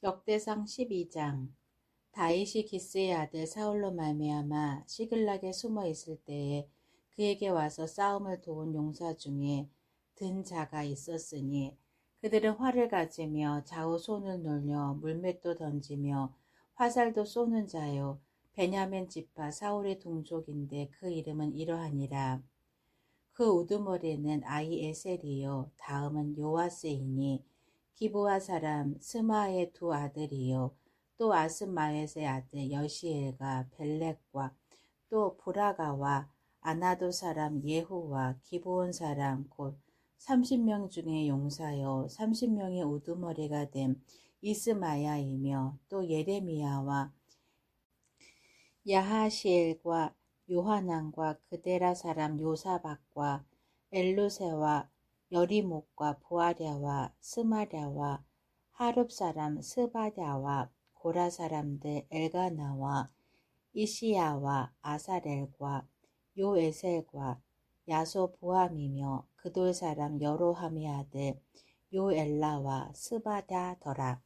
역대상 12장. 다윗이 기스의 아들 사울로 말미암아 시글락에 숨어 있을 때에 그에게 와서 싸움을 도운 용사 중에 든 자가 있었으니 그들은 활을 가지며 좌우 손을 놀려 물맷도 던지며 화살도 쏘는 자요. 베냐멘 지파 사울의 동족인데 그 이름은 이러하니라. 그 우두머리는 아이 에셀이요. 다음은 요아스이니 기부아 사람 스마의 두 아들이요. 또 아스마엣의 아들 여시엘과 벨렉과 또 브라가와 아나도 사람 예후와 기브온 사람 곧 30명 중에 용사요. 30명의 우두머리가 된 이스마야이며 또 예레미야와 야하시엘과 요하난과 그데라 사람 요사박과 엘루세와 여리목과 부아랴와 스마랴와 하룹 사람 스바랴와 고라 사람들 엘가나와 이시야와 아사렐과 요에셀과 야소부함이며 그돌 사람 여로함의 아들 요엘라와 스바다더라.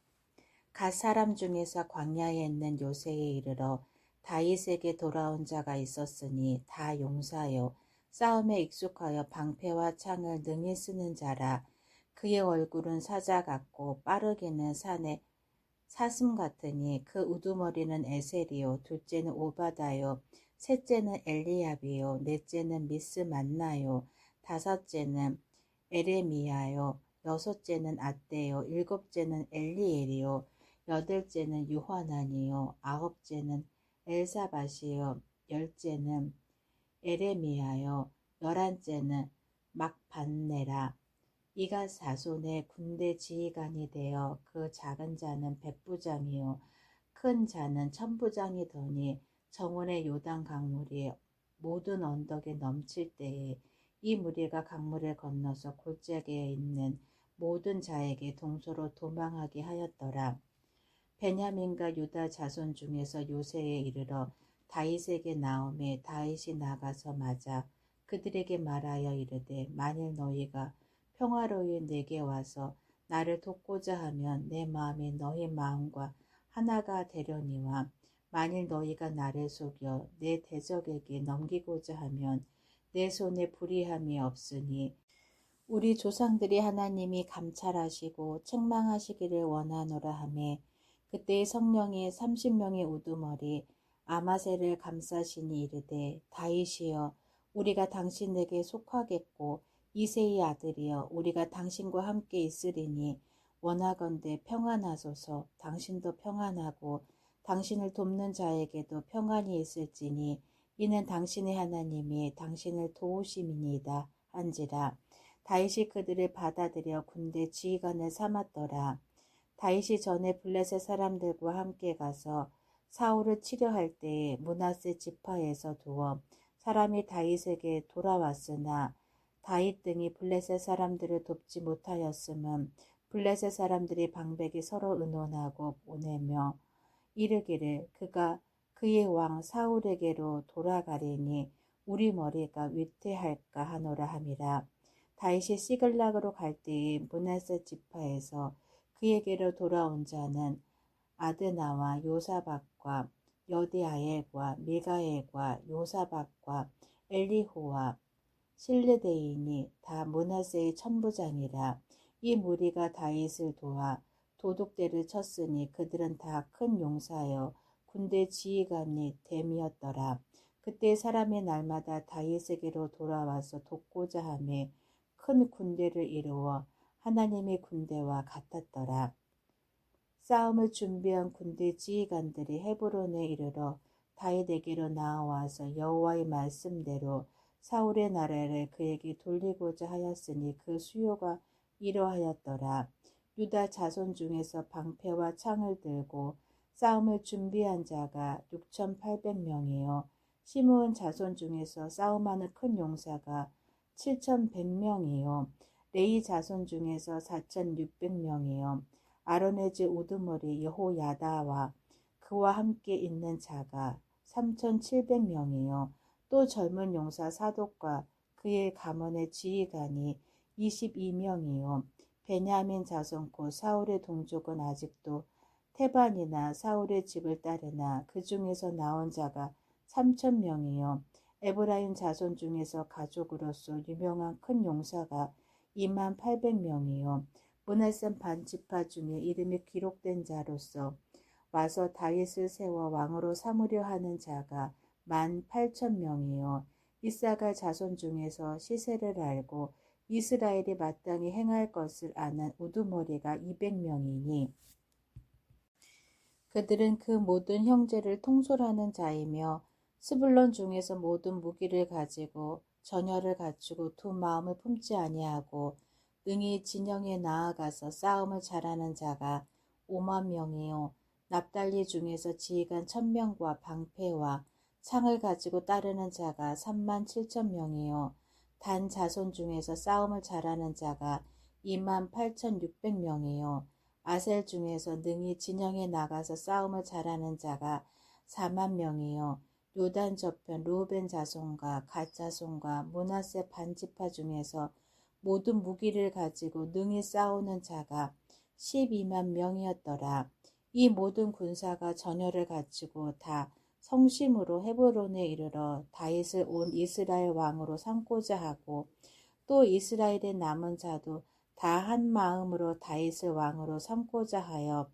갓 사람 중에서 광야에 있는 요새에 이르러 다윗에게 돌아온 자가 있었으니 다 용사요 싸움에 익숙하여 방패와 창을 능히 쓰는 자라. 그의 얼굴은 사자 같고 빠르게는 산에 사슴 같으니 그 우두머리는 에셀이요 둘째는 오바다요 셋째는 엘리압이요 넷째는 미스 만나요 다섯째는 에레미야요 여섯째는 아떼요 일곱째는 엘리엘이요 여덟째는 유화난이요 아홉째는 엘사바시요 열째는 에레미야요 열한째는 막반네라 이가 사손의 군대 지휘관이 되어 그 작은 자는 백부장이요 큰 자는 천부장이 더니 정원의 요단 강물이 모든 언덕에 넘칠 때에 이 무리가 강물을 건너서 골짜기에 있는 모든 자에게 동서로 도망하게 하였더라. 베냐민과 유다 자손 중에서 요새에 이르러 다윗에게 나오매 다윗이 나가서 맞아 그들에게 말하여 이르되 만일 너희가 평화로이 내게 와서 나를 돕고자 하면 내 마음이 너희 마음과 하나가 되려니와 만일 너희가 나를 속여 내 대적에게 넘기고자 하면 내 손에 불의함이 없으니 우리 조상들이 하나님이 감찰하시고 책망하시기를 원하노라 하매 그때의 성령이 30명의 우두머리 아마세를 감싸시니 이르되 다윗이여 우리가 당신에게 속하겠고 이세의 아들이여 우리가 당신과 함께 있으리니 원하건대 평안하소서. 당신도 평안하고 당신을 돕는 자에게도 평안이 있을지니 이는 당신의 하나님이 당신을 도우심이니이다 한지라. 다윗이 그들을 받아들여 군대 지휘관을 삼았더라. 다윗이 전에 블레셋 사람들과 함께 가서 사울을 치려할 때에 문하세 지파에서 두어 사람이 다윗에게 돌아왔으나 다윗 등이 블레셋 사람들을 돕지 못하였음은 블레셋 사람들이 방백이 서로 의논하고 보내며 이르기를 그가 그의 왕 사울에게로 돌아가리니 우리 머리가 위태할까 하노라 함이라. 다윗이 시글락으로 갈 때에 문하세 지파에서 그에게로 돌아온 자는 아드나와 요사박과 여디아엘과 미가엘과 요사박과 엘리호와 실르데인이 다 문하세의 천부장이라 이 무리가 다윗을 도와 도둑대를 쳤으니 그들은 다 큰 용사여 군대 지휘관이 됨이었더라. 그때 사람이 날마다 다윗에게로 돌아와서 돕고자 하며 큰 군대를 이루어 하나님의 군대와 같았더라. 싸움을 준비한 군대 지휘관들이 헤브론에 이르러 다윗에게로 나와서 여호와의 말씀대로 사울의 나라를 그에게 돌리고자 하였으니 그 수요가 이러하였더라. 유다 자손 중에서 방패와 창을 들고 싸움을 준비한 자가 6,800명이요. 시므온 자손 중에서 싸움하는 큰 용사가 7,100명이요. 레이 자손 중에서 4,600명이요. 아론의 제 우두머리 여호야다와 그와 함께 있는 자가 3,700명이요. 또 젊은 용사 사독과 그의 가문의 지휘관이 22명이요. 베냐민 자손 고 사울의 동족은 아직도 태반이나 사울의 집을 따르나 그 중에서 나온 자가 3천 명이요 에브라임 자손 중에서 가족으로서 유명한 큰 용사가 2만 800명이요 문하셈 반지파 중에 이름이 기록된 자로서 와서 다윗을 세워 왕으로 삼으려 하는 자가 만 8천 명이요. 이사갈 자손 중에서 시세를 알고 이스라엘이 마땅히 행할 것을 아는 우두머리가 200명이니 그들은 그 모든 형제를 통솔하는 자이며 스불론 중에서 모든 무기를 가지고 전열을 갖추고 두 마음을 품지 아니하고 능히 진영에 나아가서 싸움을 잘하는 자가 5만 명이요. 납달리 중에서 지휘관 천명과 방패와 창을 가지고 따르는 자가 3만 7천 명이요. 단 자손 중에서 싸움을 잘하는 자가 2만 8천 6백 명이요. 아셀 중에서 능히 진영에 나가서 싸움을 잘하는 자가 4만 명이요. 요단 저편 루벤 자손과 갓 자손과 문하세 반지파 중에서 모든 무기를 가지고 능히 싸우는 자가 12만 명이었더라. 이 모든 군사가 전열을 갖추고 다 성심으로 헤브론에 이르러 다윗을 온 이스라엘 왕으로 삼고자 하고 또 이스라엘의 남은 자도 다 한 마음으로 다윗을 왕으로 삼고자 하여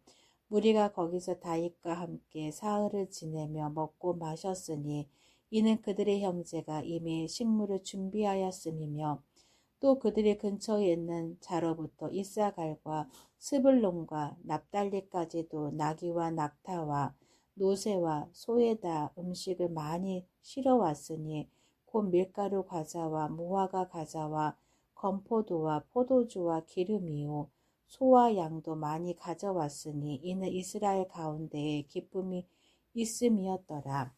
무리가 거기서 다윗과 함께 사흘을 지내며 먹고 마셨으니 이는 그들의 형제가 이미 식물을 준비하였음이며 또 그들의 근처에 있는 자로부터 이사갈과 스불론과 납달리까지도 나귀와 낙타와 노새와 소에다 음식을 많이 실어 왔으니 곧 밀가루 과자와 무화과 과자와 건포도와 포도주와 기름이요 소와 양도 많이 가져왔으니 이는 이스라엘 가운데에 기쁨이 있음이었더라.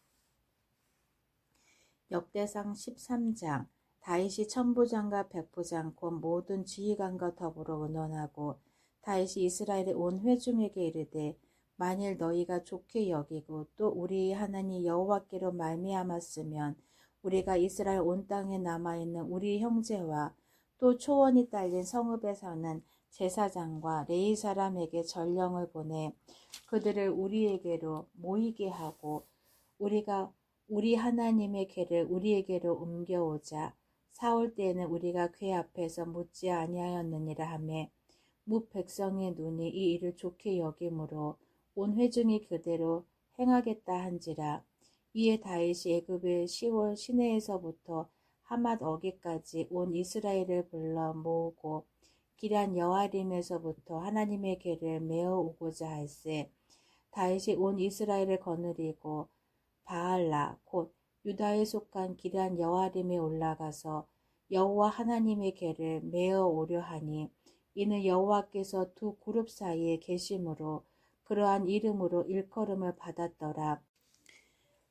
역대상 13장 다윗이 천부장과 백부장 곧 모든 지휘관과 더불어 의논하고 다윗이 이스라엘의 온 회중에게 이르되 만일 너희가 좋게 여기고 또 우리 하나님 여호와께로 말미암았으면 우리가 이스라엘 온 땅에 남아 있는 우리 형제와 또 초원이 딸린 성읍에 사는 제사장과 레이 사람에게 전령을 보내 그들을 우리에게로 모이게 하고 우리가 우리 하나님의 궤를 우리에게로 옮겨오자 사올 때에는 우리가 궤 앞에서 묻지 아니하였느니라 하매 무 백성의 눈이 이 일을 좋게 여김으로 온 회중이 그대로 행하겠다 한지라. 이에 다윗이 애굽의 시월 시내에서부터 하맛 어기까지 온 이스라엘을 불러 모으고 기란 여아림에서부터 하나님의 궤를 메어 오고자 할세 다윗이 온 이스라엘을 거느리고 바알라 곧 유다에 속한 기란 여아림에 올라가서 여호와 하나님의 궤를 메어 오려 하니 이는 여호와께서 두 그룹 사이에 계심으로 그러한 이름으로 일컬음을 받았더라.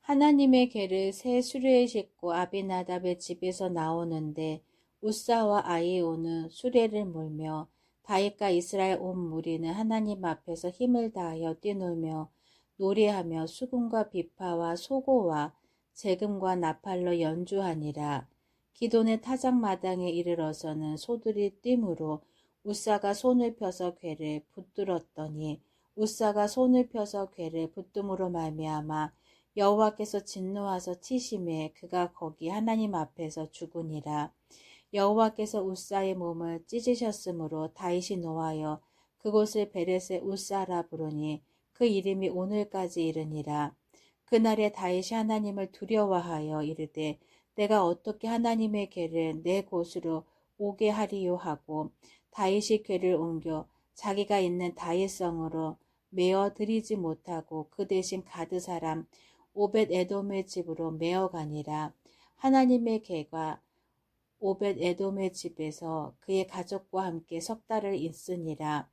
하나님의 궤를 새 수레에 싣고 아비나답의 집에서 나오는데 우사와 아이오는 수레를 몰며 다윗과 이스라엘 온 무리는 하나님 앞에서 힘을 다하여 뛰놀며 노래하며 수금과 비파와 소고와 재금과 나팔로 연주하니라. 기돈의 타작마당에 이르러서는 소들이 띠므로 우사가 손을 펴서 괴를 붙들었더니 우사가 손을 펴서 괴를 붙듦으로 말미암아 여호와께서 진노하서 치심에 그가 거기 하나님 앞에서 죽으니라. 여호와께서 우사의 몸을 찢으셨으므로 다윗이 노하여 그곳을 베레스의 우사라 부르니 그 이름이 오늘까지 이르니라. 그날에 다윗이 하나님을 두려워하여 이르되 내가 어떻게 하나님의 궤를 내 곳으로 오게 하리요? 하고 다윗이 궤를 옮겨 자기가 있는 다윗성으로 메어 드리지 못하고 그 대신 가드 사람 오벳 에돔의 집으로 메어 가니라. 하나님의 궤가 오벳 에돔의 집에서 그의 가족과 함께 석 달을 있으니라.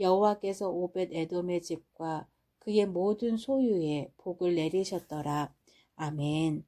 여호와께서 오벳 에돔의 집과 그의 모든 소유에 복을 내리셨더라 아멘.